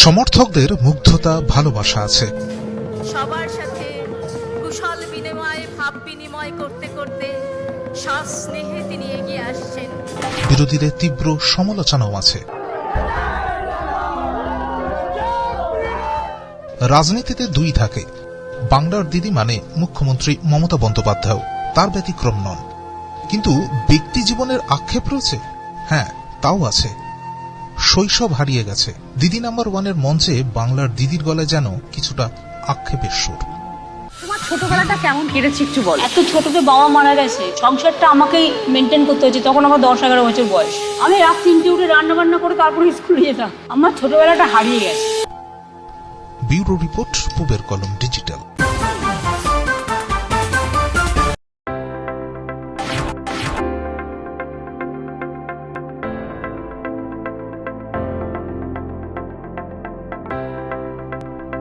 সমর্থকদের মুগ্ধতা ভালোবাসা আছে। সবার সাথে কুশল বিনিময় ভাব বিনিময় করতে করতে সস্নেহে তিনি এগিয়ে আসছেন। বিরোধীদের তীব্র সমালোচনাও আছে। রাজনীতিতে দুই থাকে বাংলার দিদি মানে মুখ্যমন্ত্রী মমতা বন্দ্যোপাধ্যায়। তার ব্যতিক্রম নন। কিন্তু ব্যক্তি জীবনের আক্ষেপ রয়েছে? হ্যাঁ তাও আছে। শৈশব হারিয়ে গেছে। দিদি নাম্বার ওয়ানের মঞ্চে বাংলার দিদির গলায় যেন কিছুটা আক্ষেপের সুর। তোমার ছোটবেলাটা কেমন কেটেছে একটু বল। এত ছোটতে বাবা মারা গেছে সংসারটা আমাকেই মেনটেন করতে হয়েছে তখন আমার দশ এগারো বছর বয়স। আমি রাত তিনটে উঠে রান্না বান্না করে তারপরে স্কুলে যেতাম। আমার ছোটবেলাটা হারিয়ে গেছে। ব্যুরো রিপোর্ট পুবের কলম ডিজিটাল।